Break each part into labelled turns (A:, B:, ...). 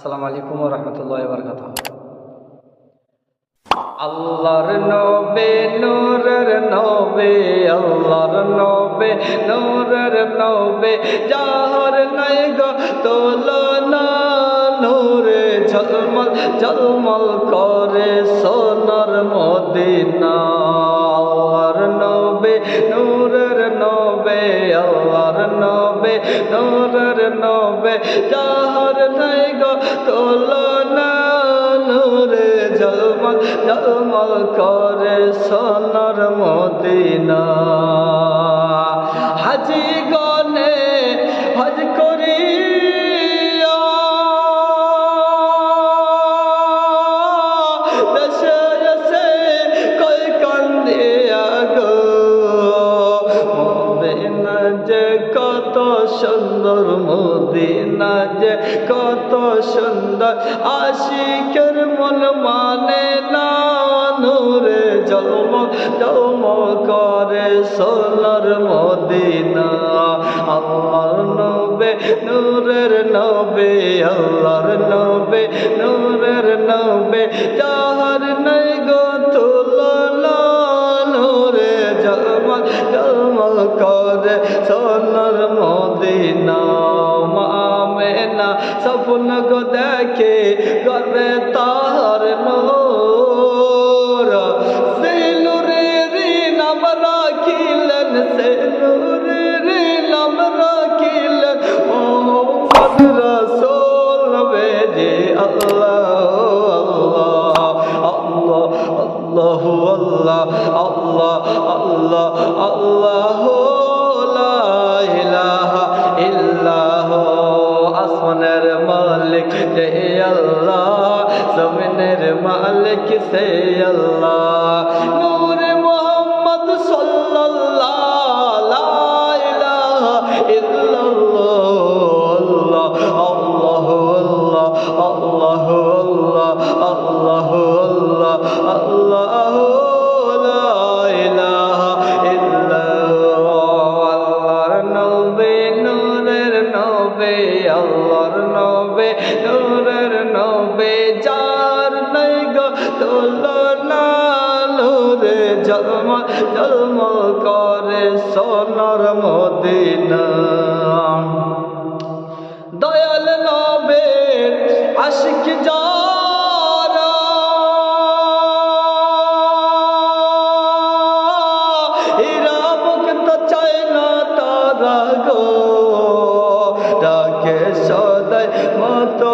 A: আসসালামু আলাইকুম রহমতুল্লাহ বরকাত আল্লাহর নবে নূরের নবে, আল্লাহর নবে নূরের নবে যাহর নাই গো তুলনা, নূরে ঝলমল ঝলমল করে সোনার মদিনা। নবে নূরের নবে, আল্লাহর নবে, নূরের নবে, যাহার নাই গো তুলনা, নূরে জলমল জলমল করে সোনার মদিনা। হাজি সুন্দর মদিনা যে কত সুন্দর। আশিকের মন মানে না নূরে জলম জলম করে সোনার মদিনা। আল্লাহর নবে নূরের নবে, আল্লাহর নবে নূরের নবে। যাহার করে সোনার মদিনা মামেনা স্বপ্ন দেখে গর্বে তাহার আল্লাহ আল্লাহ আল্লাহ আল্লাহ আল্লাহ আসমানের মালিক সে আল্লাহ জমিনের মালিক সে আল্লাহ। নূরে নবে আল্লাহর নবে, নূরের নবে, যার নাই গো তুলনা নূরে জলম জলমল করে সোনার মদিনা। দয়াল নবে আশিক যারা সদাই মতো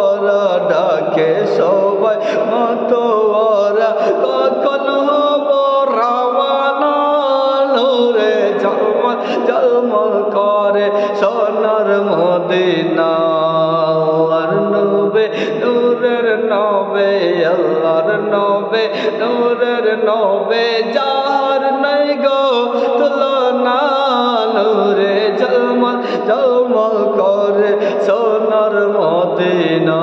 A: ওরা ডাকে সবাই মতো ওরা। কখন হব রাওয়ানা নূরে ঝলমল ঝলমল করে সোনার মদিনা। নূরের নবে, আল্লাহর নবে নূরের নবে। যার নাই গো মদিনা